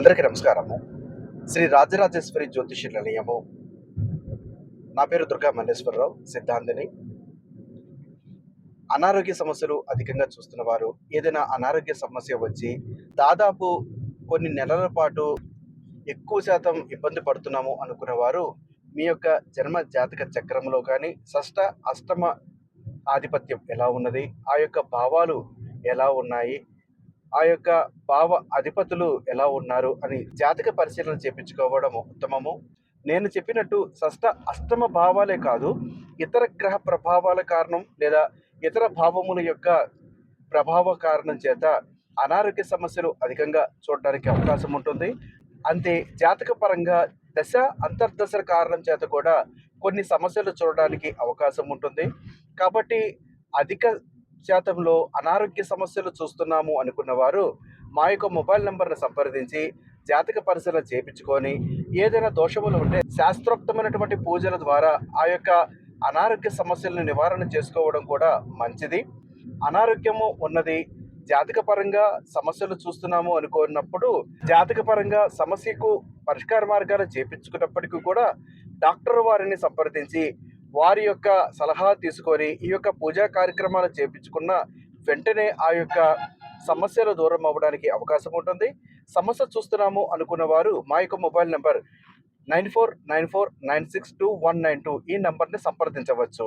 అందరికీ నమస్కారము. శ్రీ రాజరాజేశ్వరి జ్యోతిష నిలయము నా పేరు దుర్గా మల్లేశ్వరరావు సిద్ధాంతిని. అనారోగ్య సమస్యలు అధికంగా చూస్తున్న వారు ఏదైనా అనారోగ్య సమస్య వచ్చి దాదాపు కొన్ని నెలల పాటు ఎక్కువ శాతం ఇబ్బంది పడుతున్నాము అనుకున్న వారు మీ యొక్క జన్మ జాతక చక్రంలో కానీ షష్ట అష్టమ ఆధిపత్యం ఎలా ఉన్నది ఆ యొక్క భావాలు ఎలా ఉన్నాయి ఆ యొక్క భావ అధిపతులు ఎలా ఉన్నారు అని జాతక పరిశీలన చేపించుకోవడం ఉత్తమము. నేను చెప్పినట్టు షష్ట అష్టమ భావాలే కాదు ఇతర గ్రహ ప్రభావాల కారణం లేదా ఇతర భావముల యొక్క ప్రభావ కారణం చేత అనారోగ్య సమస్యలు అధికంగా చూడడానికి అవకాశం ఉంటుంది. అంతే జాతక పరంగా దశ అంతర్దశల కారణం చేత కూడా కొన్ని సమస్యలు చూడడానికి అవకాశం ఉంటుంది. కాబట్టి అధిక శాతంలో అనారోగ్య సమస్యలు చూస్తున్నాము అనుకున్న వారు మా యొక్క మొబైల్ నెంబర్ను సంప్రదించి జాతక పరిశీలన చేపించుకొని ఏదైనా దోషములు ఉంటే శాస్త్రోక్తమైనటువంటి పూజల ద్వారా ఆ యొక్క అనారోగ్య సమస్యలను నివారణ చేసుకోవడం కూడా మంచిది. అనారోగ్యము ఉన్నది జాతక పరంగా సమస్యలు చూస్తున్నాము అనుకున్నప్పుడు జాతక పరంగా సమస్యకు పరిష్కార మార్గాలు చేపించుకున్నప్పటికీ కూడా డాక్టర్ వారిని సంప్రదించి వారి యొక్క సలహా తీసుకొని ఈ యొక్క పూజా కార్యక్రమాలు చేపించుకున్న వెంటనే ఆ యొక్క సమస్యలు దూరం అవ్వడానికి అవకాశం ఉంటుంది. సమస్య చూస్తున్నాము అనుకున్న వారు మా యొక్క mobile number nine four nine four nine six two one nine two ఈ నెంబర్ని సంప్రదించవచ్చు.